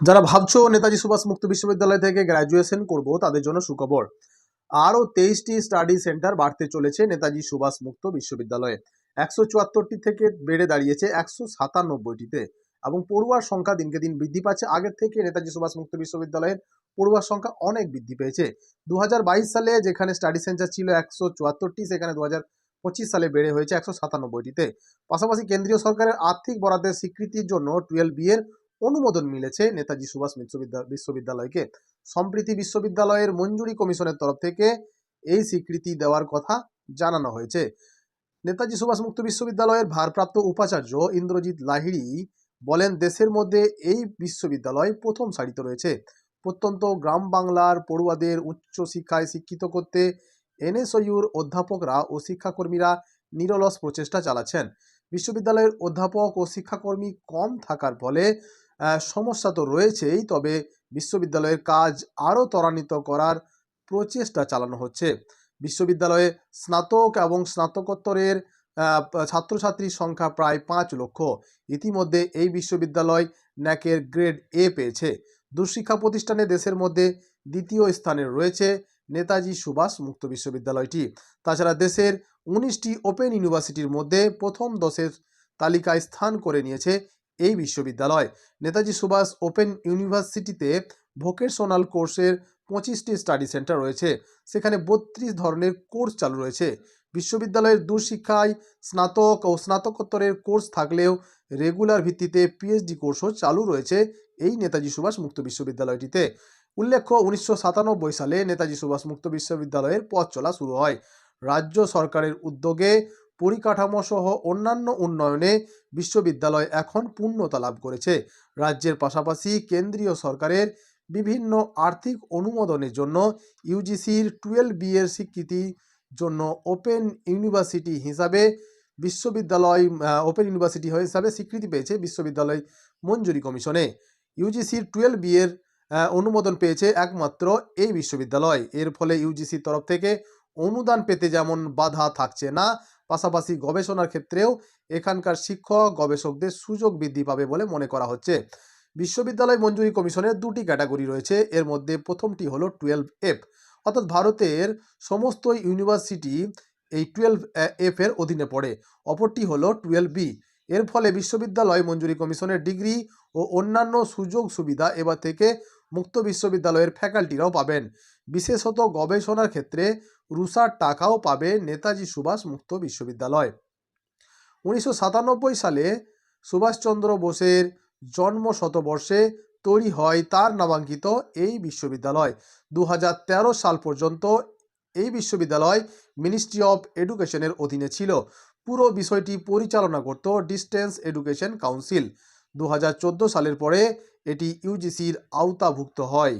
যারা ভাবছ নেতাজি সুভাষ মুক্ত বিশ্ববিদ্যালয় থেকে গ্র্যাজুয়েশন করব, তাদের জন্য সুখবর। আরও তেইশটি স্টাডি সেন্টার বাড়তে চলেছে নেতাজি সুভাষ মুক্ত বিশ্ববিদ্যালয়ে। একশো চুয়াত্তরটি থেকে বেড়ে দাঁড়িয়েছে একশো সাতানব্বইটিতে এবং পড়ুয়ার সংখ্যা দিনকে দিন বৃদ্ধি পাচ্ছে। আগের থেকে নেতাজি সুভাষ মুক্ত বিশ্ববিদ্যালয়ের পড়ুয়ার সংখ্যা অনেক বৃদ্ধি পেয়েছে। দু হাজার বাইশ সালে যেখানে স্টাডি সেন্টার ছিল একশো চুয়াত্তরটি, সেখানে দু পঁচিশ সালে বেড়ে হয়েছে একশো সাতানব্বইটিতে। পাশাপাশি কেন্দ্রীয় সরকারের আর্থিক বরাদ্দের স্বীকৃতির জন্য টুয়েলভ বি এর অনুমোদন মিলেছে নেতাজি সুভাষ বিশ্ববিদ্যা- বিশ্ববিদ্যালয়কে। সম্প্রীতি বিশ্ববিদ্যালয়ের মঞ্জুরি কমিশনের তরফ থেকে এই স্বীকৃতি দেওয়ার কথা জানানো হয়েছে। নেতাজি সুভাষ মুক্ত বিশ্ববিদ্যালয়ের ভারপ্রাপ্ত উপাচার্য ইন্দ্রজিৎ লাহিড়ি বলেন, দেশের মধ্যে এই বিশ্ববিদ্যালয় প্রথম সারিতে রয়েছে। প্রত্যন্ত গ্রাম বাংলার পড়ুয়াদের উচ্চ শিক্ষায় শিক্ষিত করতে এনএসইউর অধ্যাপকরা ও শিক্ষাকর্মীরা নিরলস প্রচেষ্টা চালাচ্ছেন। বিশ্ববিদ্যালয়ের অধ্যাপক ও শিক্ষাকর্মী কম থাকার ফলে সমস্যা তো রয়েছেই, তবে বিশ্ববিদ্যালয়ের কাজ আরও ত্বরান্বিত করার প্রচেষ্টা চালানো হচ্ছে। বিশ্ববিদ্যালয়ে স্নাতক এবং স্নাতকোত্তরের ছাত্রছাত্রীর সংখ্যা প্রায় পাঁচ লক্ষ। ইতিমধ্যে এই বিশ্ববিদ্যালয় ন্যাকের গ্রেড এ পেয়েছে। দুঃশিক্ষা প্রতিষ্ঠানে দেশের মধ্যে দ্বিতীয় স্থানে রয়েছে নেতাজি সুভাষ মুক্ত বিশ্ববিদ্যালয়টি। তাছাড়া দেশের উনিশটি ওপেন ইউনিভার্সিটির মধ্যে প্রথম দশের তালিকায় স্থান করে নিয়েছে এই বিশ্ববিদ্যালয়। নেতাজি সুভাষ ওপেন ইউনিভার্সিটিতে ভোকেশনাল কোর্সের পঁচিশটি স্টাডি সেন্টার রয়েছে। সেখানে বত্রিশ ধরনের কোর্স চালু রয়েছে। বিশ্ববিদ্যালয়ের দূরশিক্ষায় স্নাতক ও স্নাতকোত্তরের কোর্স থাকলেও রেগুলার ভিত্তিতে পিএইচডি কোর্সও চালু রয়েছে এই নেতাজি সুভাষ মুক্ত বিশ্ববিদ্যালয়টিতে। উল্লেখ্য, উনিশশো সাতানব্বই সালে নেতাজি সুভাষ মুক্ত বিশ্ববিদ্যালয়ের পথ চলা শুরু হয়। রাজ্য সরকারের উদ্যোগে পরিকাঠামো সহ অন্যান্য উন্নয়নে বিশ্ববিদ্যালয় এখন পূর্ণতা লাভ করেছে। রাজ্যের পাশাপাশি কেন্দ্রীয় সরকারের বিভিন্ন আর্থিক অনুমোদনের জন্য ইউজিসির টুয়েলভ বি এর স্বীকৃতির জন্য ওপেন ইউনিভার্সিটি হিসাবে বিশ্ববিদ্যালয় ওপেন ইউনিভার্সিটি হিসাবে স্বীকৃতি পেয়েছে বিশ্ববিদ্যালয় মঞ্জুরি কমিশনে। ইউজিসির টুয়েলভ বি এর অনুমোদন পেয়েছে একমাত্র এই বিশ্ববিদ্যালয়। এর ফলে ইউজিসির তরফ থেকে অনুদান পেতে যেমন বাধা থাকছে না পাশাপাশি গবেষণার ক্ষেত্রেও এখানকার শিক্ষক গবেষকদের সুযোগ বৃদ্ধি পাবে বলে মনে করা হচ্ছে। বিশ্ববিদ্যালয় মঞ্জুরি কমিশনের দুটি ক্যাটাগরি রয়েছে। এর মধ্যে প্রথমটি হলো টুয়েলভ এফ, অর্থাৎ ভারতের সমস্ত ইউনিভার্সিটি এই টুয়েলভ এফ এর অধীনে পড়ে। অপরটি হলো টুয়েলভ বি, এর ফলে বিশ্ববিদ্যালয় মঞ্জুরি কমিশনের ডিগ্রি ও অন্যান্য সুযোগ সুবিধা এবার থেকে মুক্ত বিশ্ববিদ্যালয়ের ফ্যাকাল্টিরাও পাবেন। বিশেষত গবেষণার ক্ষেত্রে রুসার টাকাও পাবে নেতাজি সুভাষ মুক্ত বিশ্ববিদ্যালয়। উনিশশো সাতানব্বই সালে সুভাষচন্দ্র বোসের জন্ম শতবর্ষে তৈরি হয় তার নামাঙ্কিত এই বিশ্ববিদ্যালয়। দু হাজার তেরো সাল পর্যন্ত এই বিশ্ববিদ্যালয় মিনিস্ট্রি অফ এডুকেশনের অধীনে ছিল। পুরো বিষয়টি পরিচালনা করত ডিস্টেন্স এডুকেশন কাউন্সিল। দু হাজার চোদ্দ সালের পরে এটি ইউজিসির আওতাভুক্ত হয়।